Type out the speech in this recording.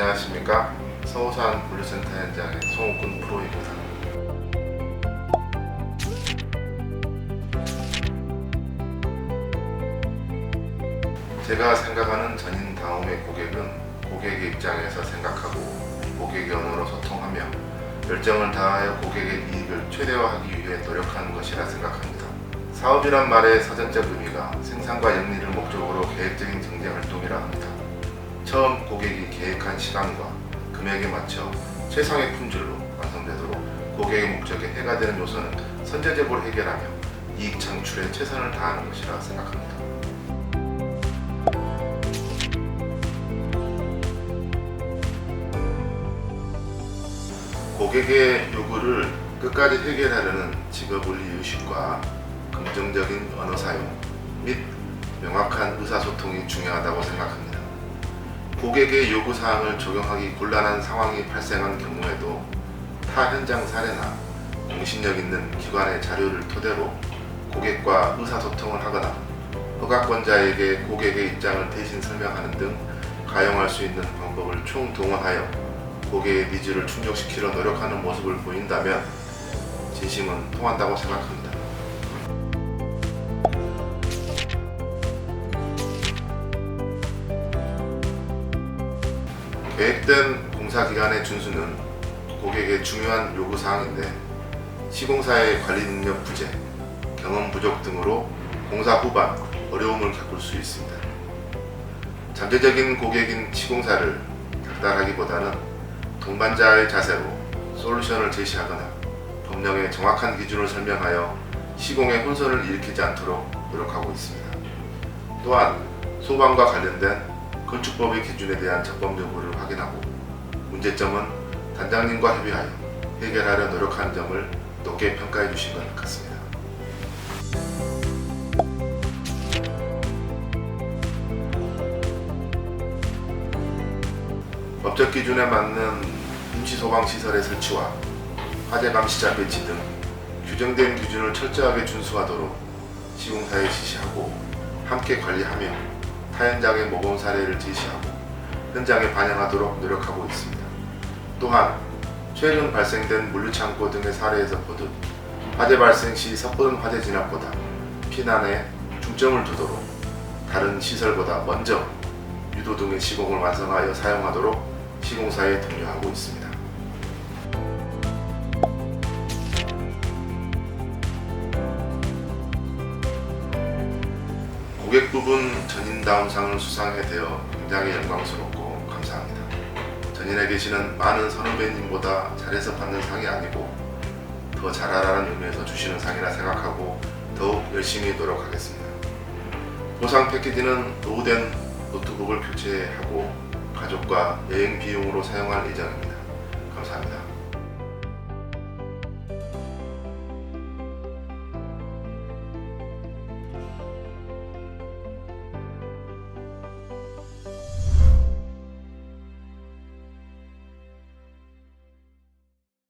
안녕하십니까 서호산 물류센터 현장의 송옥근 프로입니다. 제가 생각하는 전인 다음의 고객은 고객의 입장에서 생각하고 고객의 언어로 소통하며 열정을 다하여 고객의 이익을 최대화하기 위해 노력하는 것이라 생각합니다. 사업이란 말의 사전적 의미가 생산과 영리를 목적으로 계획적인 합니다. 처음 고객이 계획한 시간과 금액에 맞춰 최상의 품질로 완성되도록 고객의 목적에 해가 되는 요소는 선제적으로 해결하며 이익 창출에 최선을 다하는 것이라 생각합니다. 고객의 요구를 끝까지 해결하려는 직업원리 의식과 긍정적인 언어 사용 및 명확한 의사소통이 중요하다고 생각합니다. 고객의 요구 사항을 적용하기 곤란한 상황이 발생한 경우에도 타 현장 사례나 공신력 있는 기관의 자료를 토대로 고객과 의사소통을 하거나 허가권자에게 고객의 입장을 대신 설명하는 등 가용할 수 있는 방법을 총동원하여 고객의 니즈를 충족시키려 노력하는 모습을 보인다면 진심은 통한다고 생각합니다. 계획된 공사 기간의 준수는 고객의 중요한 요구 사항인데 시공사의 관리 능력 부재, 경험 부족 등으로 공사 후반 어려움을 겪을 수 있습니다. 잠재적인 고객인 시공사를 닥달하기보다는 동반자의 자세로 솔루션을 제시하거나 법령의 정확한 기준을 설명하여 시공의 혼선을 일으키지 않도록 노력하고 있습니다. 또한 소방과 관련된 건축법의 기준에 대한 적법 여부를 확인하고 문제점은 단장님과 협의하여 해결하려 노력하는 점을 높게 평가해 주신 것 같습니다. 법적 기준에 맞는 임시 소방 시설의 설치와 화재 감시자 배치 등 규정된 기준을 철저하게 준수하도록 시공사에 지시하고 함께 관리하며 타 현장의 모범 사례를 제시하고 현장에 반영하도록 노력하고 있습니다. 또한 최근 발생된 물류창고 등의 사례에서 보듯 화재 발생 시 섣부른 화재 진압보다 피난에 중점을 두도록 다른 시설보다 먼저 유도 등의 시공을 완성하여 사용하도록 시공사에 독려하고 있습니다. 고객 부분 전인다운상을 수상해 되어 굉장히 영광스럽고 감사합니다. 전인에 계시는 많은 선후배님보다 잘해서 받는 상이 아니고 더 잘하라는 의미에서 주시는 상이라 생각하고 더욱 열심히 노력하겠습니다. 보상 패키지는 노후된 노트북을 교체하고 가족과 여행 비용으로 사용할 예정입니다. 감사합니다.